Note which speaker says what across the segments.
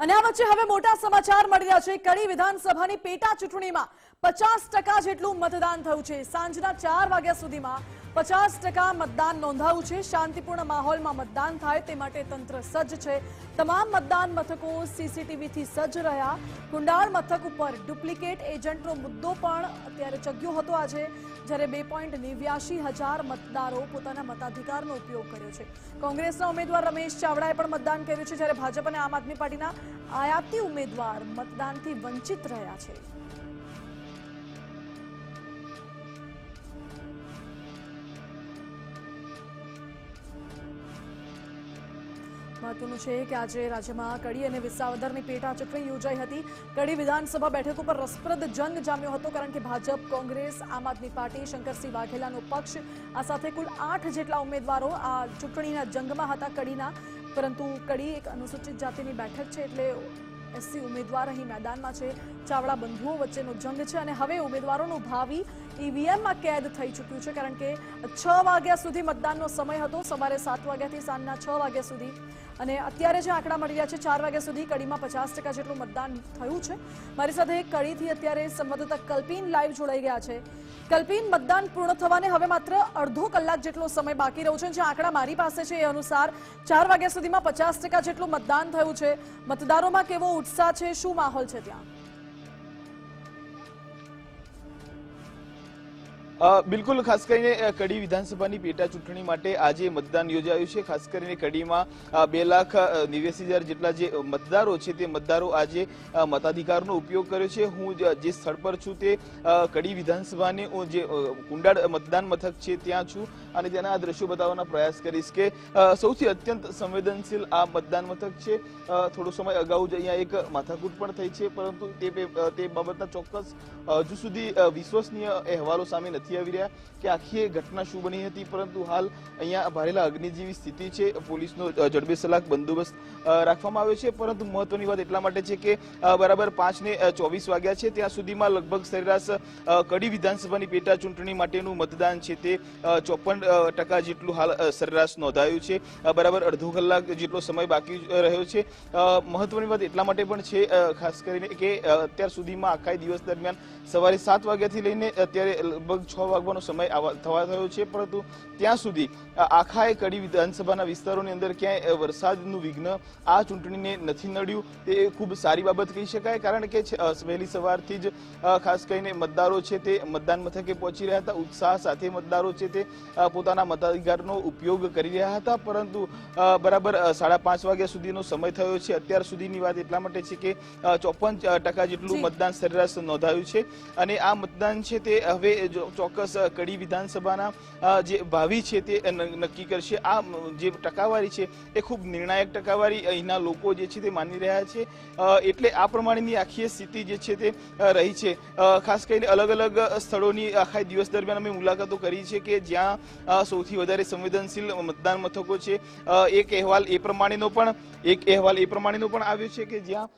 Speaker 1: અને આ વચ્ચે હવે મોટા સમાચાર મળી રહ્યા છે. કડી વિધાનસભાની પેટા ચૂંટણીમાં પચાસ જેટલું મતદાન થયું છે. સાંજના ચાર વાગ્યા સુધીમાં પચાસ ટકા મતદાન નોંધાયું છે. શાંતિપૂર્ણ માહોલમાં મતદાન થાય તે માટે તંત્ર સજ્જ છે. તમામ મતદાન મથકો સીસીટીવીથી સજ્જ રહ્યા. કુંડાળ મથક ઉપર ડુપ્લિકેટ એજન્ટનો મુદ્દો પણ અત્યારે ચગ્યો હતો આજે, જ્યારે બે પોઈન્ટ નેવ્યાશી હજાર મતદારો પોતાના મતાધિકારનો ઉપયોગ કર્યો છે. કોંગ્રેસના ઉમેદવાર રમેશ ચાવડાએ પણ મતદાન કર્યું છે, જ્યારે ભાજપ અને આમ આદમી પાર્ટીના આયાતી ઉમેદવાર મતદાનથી વંચિત રહ્યા છે. મહત્વનું છે કે આજે રાજ્યમાં કડી અને વિસાવદરની પેટા ચૂંટણી યોજાઈ હતી. કડી વિધાનસભા બેઠક ઉપર રસપ્રદ જંગ જામ્યો હતો, કારણ કે ભાજપ, કોંગ્રેસ, આમ આદમી પાર્ટી, શંકરસિંહ વાઘેલાનો પક્ષ, આ સાથે કુલ આઠ જેટલા ઉમેદવારો આ ચૂંટણીના જંગમાં હતા કડીના. પરંતુ કડી એક અનુસૂચિત જાતિની બેઠક છે, એટલે એસસી ઉમેદવાર અહીં મેદાનમાં છે. ચાવડા બંધુઓ વચ્ચેનો જંગ છે અને હવે ઉમેદવારોનું ભાવિ ઈવીએમમાં કેદ થઈ ચૂક્યું છે કારણ કે છ વાગ્યા સુધી મતદાનનો સમય હતો. સવારે સાત વાગ્યાથી સાંજના છ વાગ્યા સુધી. અને અત્યારે જે આંકડા મળી રહ્યા છે, ચાર વાગ્યા સુધી કડીમાં પચાસ ટકા જેટલું મતદાન થયું છે. મારી સાથે કડીથી અત્યારે સંવાદદાતા કલ્પિન લાઈવ જોડાઈ ગયા છે. કલ્પિન, મતદાન પૂર્ણ થવાને હવે માત્ર અડધો કલાક જેટલો સમય બાકી રહ્યો છે, જે આંકડા મારી પાસે છે એ અનુસાર ચાર વાગ્યા સુધીમાં પચાસ જેટલું મતદાન થયું છે. મતદારોમાં કેવો ઉત્સાહ છે, શું માહોલ છે ત્યાં?
Speaker 2: બિલકુલ, ખાસ કરીને કડી વિધાનસભાની પેટા ચૂંટણી માટે આજે મતદાન યોજાયું છે. ખાસ કરીને કડીમાં બે લાખ નેવ્યાસી હજાર જેટલા જે મતદારો છે તે મતદારો આજે મતાધિકારનો ઉપયોગ કર્યો છે. હું જે સ્થળ પર છું તે કડી વિધાનસભાની હું જે કુંડાળ મતદાન મથક છે ત્યાં છું અને તેના આ દ્રશ્યો બતાવવાનો પ્રયાસ કરીશ કે સૌથી અત્યંત સંવેદનશીલ આ મતદાન મથક છે. થોડો સમય અગાઉ જ અહીંયા એક માથાકૂટ પણ થઈ છે, પરંતુ તે તે બાબતના ચોક્કસ હજુ સુધી વિશ્વસનીય અહેવાલો સામે નથી આવી રહ્યા કે આખી ઘટના શું બની હતી, પરંતુ હાલ અહીંયા ભારેલા અગ્નિ જેવી સ્થિતિ છે. પોલીસનો જડબે સલાક બંદોબસ્ત રાખવામાં આવ્યો છે. પરંતુ મહત્વની વાત એટલા માટે છે કે બરાબર પાંચ ને ચોવીસ વાગ્યા છે. ત્યાં સુધીમાં લગભગ સરેરાશ કડી વિધાનસભાની પેટા ચૂંટણી માટેનું મતદાન છે તે ચોપન ટકા જેટલું હાલ સરેરાશ નોંધાયું છે. બરાબર અડધો કલાક જેટલો સમય બાકી રહ્યો છે. મહત્વની વાત એટલા માટે પણ છે ખાસ કરીને કે અત્યાર સુધીમાં આખા દિવસ દરમિયાન સવારે સાત વાગ્યાથી લઈને અત્યારે લગભગ છ વાગવાનો સમય થવા થયો છે પરંતુ ત્યાં સુધી આખાએ આખા એ કડી વિધાનસભાના વિસ્તારોની અંદર ક્યાંય વરસાદનું વિઘ્ન આ ચૂંટણીને નથી નડ્યું તે ખૂબ સારી બાબત કહી શકાય. કારણ કે છે- વહેલી સવારથી જ ખાસ કરીને મતદારો છે તે મતદાન મથકે પહોંચી રહ્યા હતા. ઉત્સાહ સાથે મતદારો છે તે પોતાના મતાધિકારનો ઉપયોગ કરી રહ્યા હતા. પરંતુ બરાબર સાડા પાંચ વાગ્યા સુધીનો સમય થયો છે. અત્યાર સુધીની વાત એટલા માટે છે કે ચોપન ટકા જેટલું મતદાન સરેરાશ નોંધાયું છે. અને આ મતદાન છે તે હવે જો- ચોક્કસ કડી વિધાનસભાના જે ભાવિ છે તે નક્કી કરશે. આ જે ટકાવારી છે, એ ખૂબ નિર્ણાયક ટકાવારી અહીંના લોકો જે છે તે માની રહ્યા છે. એટલે આ પ્રમાણેની આખી સ્થિતિ જે છે તે રહી છે. ખાસ કરીને અલગ અલગ સ્થળોની આખા દિવસ દરમિયાન અમે મુલાકાતો કરી છે કે જ્યાં સૌથી વધારે સંવેદનશીલ મતદાન મથકો છે. એક અહેવાલ એ પ્રમાણેનો પણ, એક અહેવાલ એ પ્રમાણેનો પણ આવ્યો છે કે જ્યાં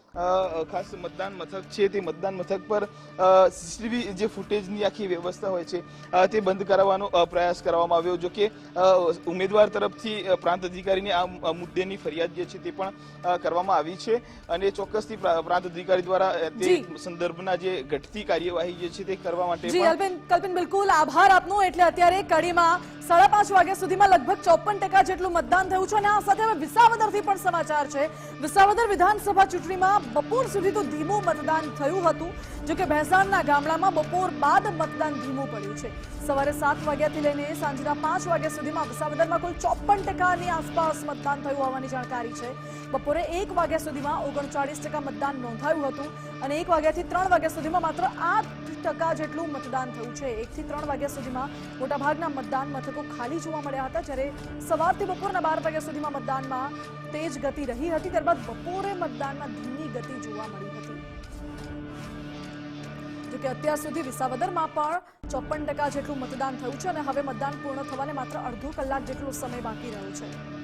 Speaker 2: ખાસ મતદાન મથક છે તે મતદાન મથક પર સીસીટીવી જે ફૂટેજની આખી વ્યવસ્થા હોય છે અ, તે બંધ કરાવવાનો પ્રયાસ કરવામાં આવ્યો. જો કે ઉમેદવાર તરફથી પ્રાંત અધિકારીને આ મુદ્દેની ફરિયાદ જે છે તે પણ કરવામાં આવી છે અને ચોક્કસથી પ્રા- પ્રાંત અધિકારી દ્વારા તે સંદર્ભના જે ઘટતી કાર્યવાહી જે છે તે કરવા માટે
Speaker 1: કલ્પિન બિલકુલ આભાર આપનો. એટલે અત્યારે કડીમાં સાડા પાંચ વાગ્યા સુધીમાં લગભગ ચોપન ટકા જેટલું મતદાન થયું છે અને આ સાથે હવે વિસાવદરથી પણ સમાચાર છે. વિસાવદર વિધાનસભા ચૂંટણીમાં બપોર સુધી તો ધીમું મતદાન થયું હતું. જો કે ભેંસાણના ગામડામાં બપોર બાદ મતદાન ધીમું પડ્યું છે. સવારે સાત વાગ્યાથી લઈને સાંજના પાંચ વાગ્યા સુધીમાં વિસાવદરમાં કુલ ચોપન ટકાની આસપાસ મતદાન થયું હોવાની જાણકારી છે. બપોરે એક વાગ્યા સુધીમાં ઓગણચાળીસ ટકા મતદાન નોંધાયું હતું. અને એક વાગ્યાથી ત્રણ વાગ્યા સુધીમાં માત્ર આઠ ટકા જેટલું મતદાન થયું છે. એકથી ત્રણ વાગ્યા સુધીમાં મોટાભાગના મતદાન મથકો ખાલી જોવા મળ્યા હતા, જ્યારે સવારથી બપોરના બાર વાગ્યા સુધીમાં મતદાનમાં તેજ ગતિ રહી હતી. ત્યારબાદ બપોરે મતદાનમાં ધીમી ગતિ જોવા મળી હતી. જોકે અત્યાર સુધી વિસાવદરમાં પણ ચોપન ટકા જેટલું મતદાન થયું છે અને હવે મતદાન પૂર્ણ થવાને માત્ર અડધો કલાક જેટલો સમય બાકી રહ્યો છે.